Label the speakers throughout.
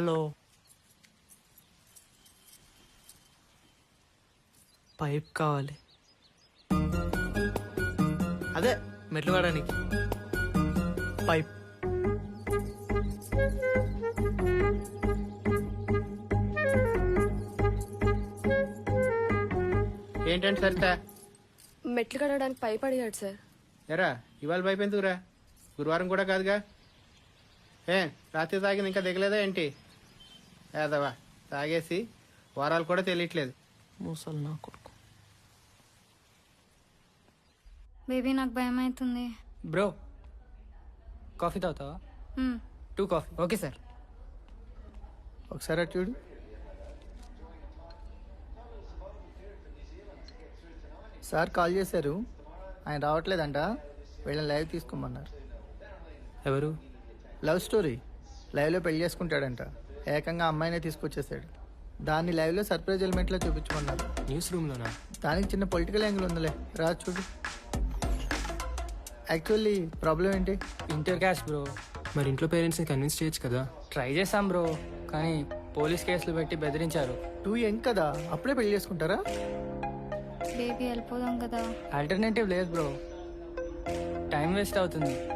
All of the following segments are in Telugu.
Speaker 1: హలో. పైప్ కావాలి. అదే మెట్లు వాడడానికి. పైప్.
Speaker 2: ఏంటంటే సరిత?
Speaker 3: మెట్లు కడగడానికి పైప్ అడిగాడు సార్.
Speaker 2: ఎరా ఇవాళ పైపు ఎందుకురా? గురువారం కూడా కాదుగా. ఏ రాత్రి తాగింది ఇంకా దిగలేదా ఏంటి? ఏదవా తాగేసి వారాలు కూడా తెలియట్లేదు.
Speaker 1: మూసలు నా కొడుకు.
Speaker 4: బేబీ నాకు భయం అవుతుంది.
Speaker 5: బ్రో కాఫీ తాగుతావా. Two coffee. Okay sir.
Speaker 2: ఒకసారి అటు చూడు.
Speaker 6: సార్ కాల్ చేశారు. ఆయన రావట్లేదంట. వీళ్ళని లైవ్ తీసుకోమన్నారు.
Speaker 5: ఎవరు?
Speaker 6: Love story. లైవ్లో పెళ్ళి చేసుకుంటాడంట. ఏకంగా అమ్మాయినే తీసుకొచ్చేసాడు. దాన్ని లైవ్లో సర్ప్రైజ్ ఎలిమెంట్లో చూపించుకున్నారు
Speaker 5: న్యూస్ రూమ్లోనా
Speaker 6: దానికి చిన్న పొలిటికల్ యాంగిల్ ఉందిలే. రా చూడు. యాక్చువల్లీ ప్రాబ్లం ఏంటి?
Speaker 5: ఇంటర్ క్యాష్ బ్రో
Speaker 7: మరి ఇంట్లో పేరెంట్స్ని కన్విన్స్ చేయొచ్చు కదా?
Speaker 5: ట్రై చేసాం బ్రో కానీ పోలీస్ కేసులు పెట్టి బెదిరించారు.
Speaker 6: టూ యంగ్ కదా? అప్పుడే పెళ్ళి చేసుకుంటారా?
Speaker 4: బేబీ వెళ్ళిపోదాం కదా.
Speaker 5: ఆల్టర్నేటివ్ లేదు బ్రో టైం వేస్ట్ అవుతుంది.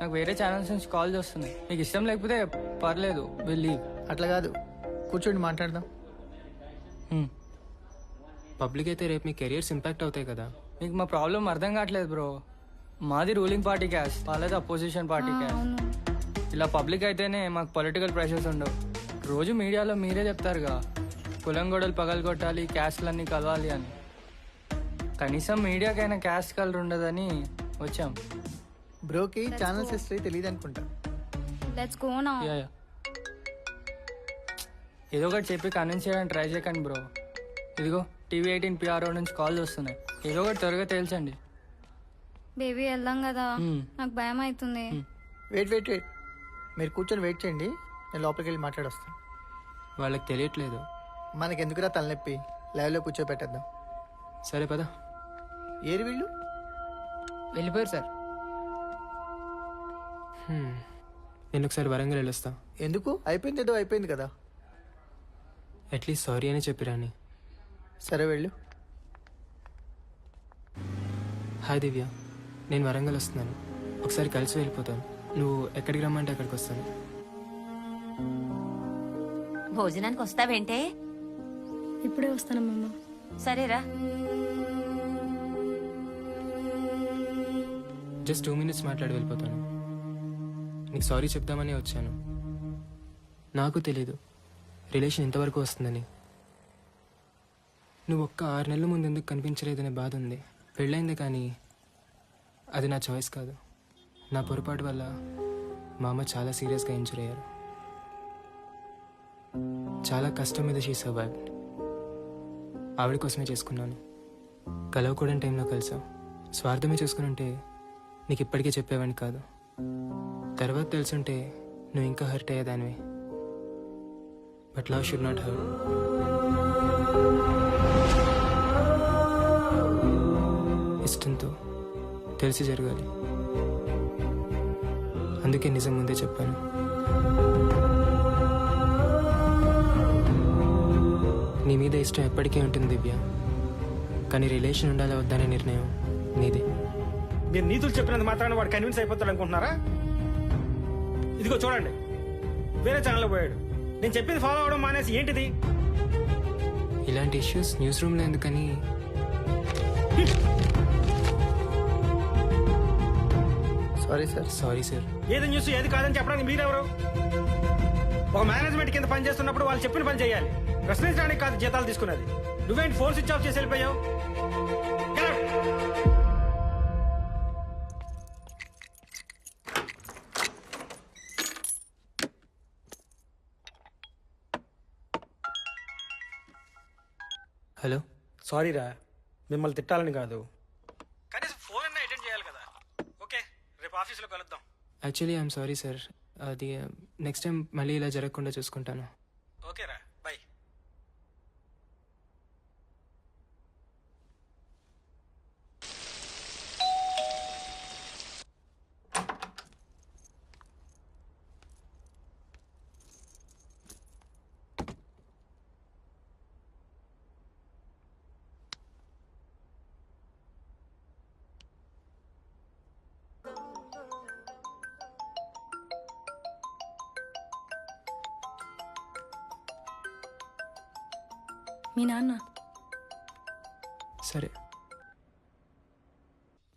Speaker 5: నాకు వేరే ఛానల్స్ నుంచి కాల్ వస్తున్నాయి. మీకు ఇష్టం లేకపోతే పర్లేదు. వెళ్ళి
Speaker 6: అట్లా కాదు. కూర్చోండి మాట్లాడదాం.
Speaker 7: పబ్లిక్ అయితే రేపు మీ కెరియర్స్ ఇంపాక్ట్ అవుతాయి కదా.
Speaker 5: మీకు మా ప్రాబ్లం అర్థం కావట్లేదు బ్రో మాది రూలింగ్ పార్టీ క్యాష్ వాళ్ళది అపోజిషన్ పార్టీ క్యాష్ ఇలా పబ్లిక్ అయితేనే మాకు పొలిటికల్ ప్రెషర్స్ ఉండవు. రోజు మీడియాలో మీరే చెప్తారుగా కులం గొడవలు పగలగొట్టాలి క్యాస్ట్లన్నీ కలవాలి అని. కనీసం మీడియాకైనా క్యాస్ట్ కలర్ ఉండదని వచ్చాం.
Speaker 6: బ్రోకి ఛానల్స్ హిస్టరీ తెలియదు అనుకుంటా
Speaker 4: లెట్స్ గో నా
Speaker 5: యా, యా. ఏదో ఒకటి చెప్పి కన్విన్స్ చేయడానికి ట్రై చేయకండి బ్రో ఇదిగో టీవీ ఎయిటీన్ పిఆర్ఓ నుంచి కాల్ వస్తున్నాయి. ఏదో ఒకటి త్వరగా తేల్చండి.
Speaker 4: బేబీ వెళ్దాం కదా.
Speaker 5: మ్మ్.
Speaker 4: నాకు భయం అవుతుంది
Speaker 6: వెయిట్ వెయిట్ వెయిట్ మీరు కూర్చొని వెయిట్ చేయండి. నేను లోపలికి వెళ్ళి మాట్లాడొస్తాను.
Speaker 7: వాళ్ళకి తెలియట్లేదు.
Speaker 6: మనకి ఎందుకురా తలనొప్పి లైవ్లో కూర్చోబెట్టేద్దాం.
Speaker 7: సరే పదా.
Speaker 6: ఏరి వీళ్ళు?
Speaker 5: వెళ్ళిపోయారు సార్.
Speaker 7: నేను ఒకసారి వరంగల్ వెళ్ళొస్తా.
Speaker 6: ఎందుకు? అయిపోయింది ఏదో అయిపోయింది కదా.
Speaker 7: అట్లీస్ట్ సారీ అని చెప్పిరాని
Speaker 6: సరే వెళ్ళు.
Speaker 7: హాయ్ దివ్య నేను వరంగల్ వస్తున్నాను. ఒకసారి కలిసి వెళ్ళిపోతాను. నువ్వు ఎక్కడికి రమ్మంటే అక్కడికి వస్తాను.
Speaker 8: భోజనానికి వస్తావేంటే?
Speaker 3: ఇప్పుడే వస్తానమ్మమ్మ
Speaker 8: సరేరా.
Speaker 7: జస్ట్ టూ మినిట్స్ మాట్లాడి వెళ్ళిపోతాను. నీకు సారీ చెప్దామని వచ్చాను. నాకు తెలీదు. రిలేషన్ ఇంతవరకు వస్తుందని. నువ్వు ఒక్క ఆరు నెలల ముందు ఎందుకు కనిపించలేదనే బాధ ఉంది. పెళ్ళైంది కానీ అది నా చాయిస్ కాదు. నా పొరపాటు వల్ల మా అమ్మ చాలా సీరియస్గా ఇంజూర్ అయ్యారు. చాలా కష్టం మీద షీ సర్వైవ్ ఆవిడ కోసమే చేసుకున్నాను. కలవకూడని టైంలో కలిసావు స్వార్థమే చేసుకుని ఉంటే నీకు ఇప్పటికే చెప్పేవాడిని కాదు. తర్వాత తెలుసుంటే నువ్వు ఇంకా hurt అయ్యేదానివి. But love should not hurt. ఇష్టంతో తెలిసి జరగాలి. అందుకే నిజం ముందే చెప్పాను. నీ మీద ఇష్టం ఎప్పటికీ ఉంటుంది దివ్య. కానీ రిలేషన్ ఉండాలా వద్దనే నిర్ణయం నీదే.
Speaker 9: మీరు నీతులు చెప్పినంత మాత్రాన వాడు కన్విన్స్ అయిపోతాడు అనుకుంటున్నారా? ఇదిగో చూడండి. వేరే ఛానల్లో పోయాడు. నేను చెప్పింది ఫాలో అవడం మానేసి ఏంటిది?
Speaker 7: ఇలాంటి ఇష్యూస్ న్యూస్ రూమ్లో ఎందుకని?
Speaker 6: సారీ సార్
Speaker 7: సారీ సార్
Speaker 9: ఏది న్యూస్ ఏది కాదని చెప్పడానికి మీరెవరు? ఒక మేనేజ్మెంట్ కింద పని చేస్తున్నప్పుడు వాళ్ళు చెప్పిన పని చేయాలి. ప్రశ్నించడానికి కాదు జీతాలు తీసుకున్నది. నువ్వేంటి ఫోన్ స్విచ్ ఆఫ్ చేసి వెళ్ళిపోయావు?
Speaker 7: హలో.
Speaker 9: సారీ రా మిమ్మల్ని తిట్టాలని కాదు. కనీసం ఫోన్ అన్నా అటెండ్ చేయాలి కదా. ఓకే రేపు ఆఫీస్లో కలుద్దాం.
Speaker 7: యాక్చువల్లీ ఐఎమ్ సారీ సార్ అది నెక్స్ట్ టైం మళ్ళీ ఇలా జరగకుండా చూసుకుంటాను.
Speaker 3: మీ నాన్న.
Speaker 7: సరే.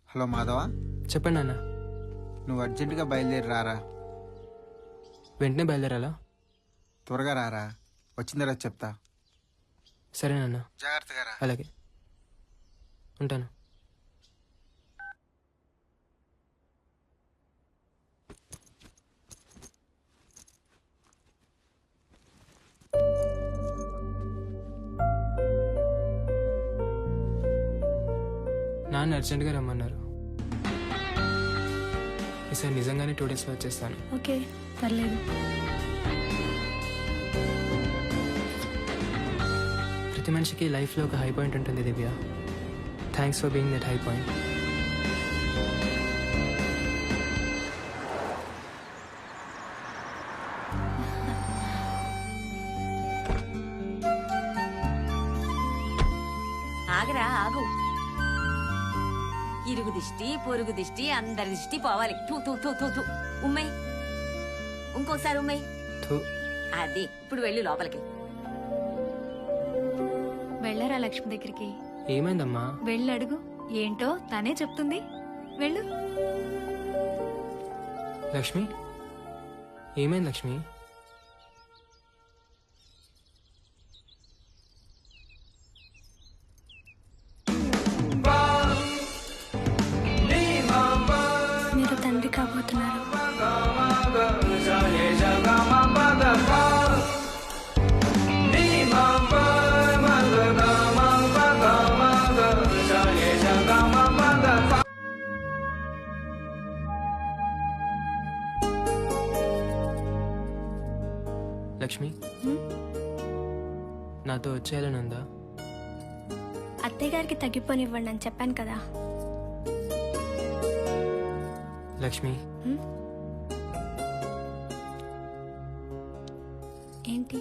Speaker 2: హలో మాధవ?
Speaker 7: చెప్పండి నాన్న.
Speaker 2: నువ్వు అర్జెంటుగా బయలుదేరి రారా.
Speaker 7: వెంటనే బయలుదేరాలా?
Speaker 2: త్వరగా రారా. వచ్చిన తర్వాత చెప్తా.
Speaker 7: సరే నాన్న.
Speaker 2: జాగ్రత్తగా రా.
Speaker 7: అలాగే. ఉంటాను. నాన్న అర్జెంట్గా రమ్మన్నారు. ఈసారి నిజంగానే టూ డేస్లో వచ్చేస్తాను
Speaker 3: ఓకే పర్లేదు.
Speaker 7: ప్రతి మనిషికి లైఫ్లో ఒక హై పాయింట్ ఉంటుంది Divya. Thanks for being that high point
Speaker 8: పొరుగు దిష్టి అందరి దిష్టి పోవాలి. తూ ఉమ్మై. ఇంకోసారి ఉమ్మై. అది ఇప్పుడు వెళ్ళు లోపలికి.
Speaker 4: వెళ్ళరా లక్ష్మి దగ్గరికి?
Speaker 7: ఏమైందమ్మా?
Speaker 4: వెళ్ళి అడుగు ఏంటో తనే చెప్తుంది. వెళ్ళు.
Speaker 7: లక్ష్మి? ఏమైంది లక్ష్మి? లక్ష్మి? నాతో వచ్చేయాలని ఉందా
Speaker 3: అత్తయ్య గారికి తగ్గిపోనివ్వండి అని చెప్పాను కదా.
Speaker 7: లక్ష్మి?
Speaker 3: ఏంటి?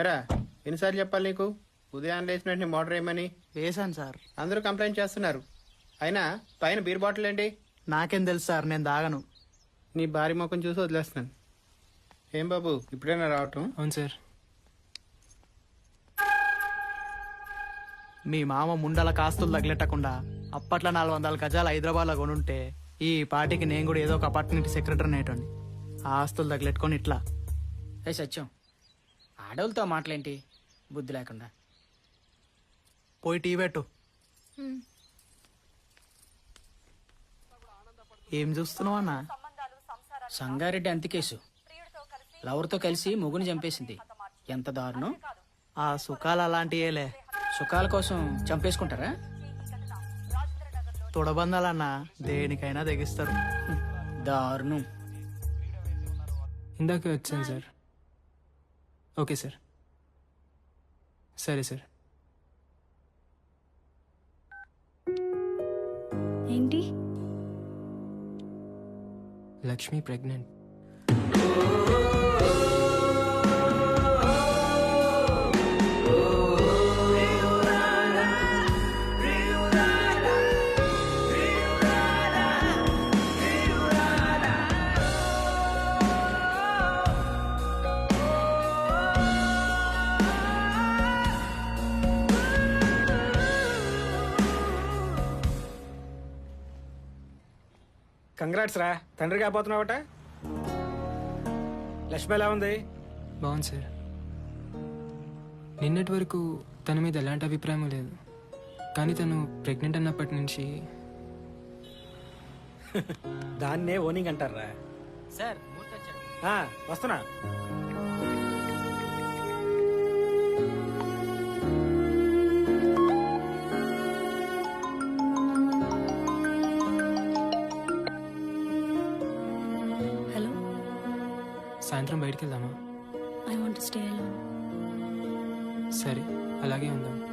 Speaker 2: ఎరా ఎన్నిసార్లు చెప్పాలి నీకు? ఉదయం లేచిన వెంటనే మోటార్ వేయమని
Speaker 1: వేసాను సార్.
Speaker 2: అందరూ కంప్లైంట్ చేస్తున్నారు. అయినా పైన బీర్ బాటిల్ ఏంటి?
Speaker 1: నాకేం తెలుసు సార్ నేను దాగను
Speaker 2: నీ భారీ ముఖం చూసి వదిలేస్తున్నాను. ఏం బాబు ఇప్పుడైనా రావటం?
Speaker 7: అవును సార్.
Speaker 1: మీ మామ ముండల కాస్తులు తగిలెట్టకుండా అప్పట్లో నాలుగు వందల గజాలు హైదరాబాద్లో కొనుంటే ఈ పార్టీకి నేను కూడా ఏదో ఒక అపార్ట్మెంట్ సెక్రటరీ నేటండి ఆ ఆస్తులు తగిలెట్టుకొని ఇట్లా.
Speaker 10: ఏ సత్యం ఆడవులతో మాటలేంటి? బుద్ధి లేకుండా.
Speaker 1: పోయి టీ పెట్టు. ఏం చూస్తున్నావు అన్న?
Speaker 10: సంగారెడ్డి అంతికేసు లవర్తో కలిసి మొగుని చంపేసింది. ఎంత దారుణం.
Speaker 1: ఆ సుఖాలు అలాంటియేలే.
Speaker 10: సుఖాల కోసం చంపేసుకుంటారా?
Speaker 1: తొడబందాలన్న దేనికైనా తెగిస్తారు.
Speaker 10: దారుణం.
Speaker 7: ఇందాకే వచ్చాను సార్. Okay sir. సరే సార్. లక్ష్మి ప్రెగ్నెంట్
Speaker 9: కంగ్రాట్స్ రా. తండ్రి కాబోతున్నావట? లక్ష్మి ఎలా ఉంది?
Speaker 7: బాగుంది సార్. నిన్నటి వరకు తన మీద ఎలాంటి అభిప్రాయం లేదు. కానీ తను ప్రెగ్నెంట్ అన్నప్పటి నుంచి
Speaker 9: దాన్నే ఓనింగ్ అంటారా?
Speaker 10: సార్
Speaker 9: వస్తున్నా.
Speaker 7: సాయంత్రం బయటికి వెళ్దామా?
Speaker 3: ఐ వాంట్ స్టే అలోన్
Speaker 7: సరే అలాగే ఉందాం.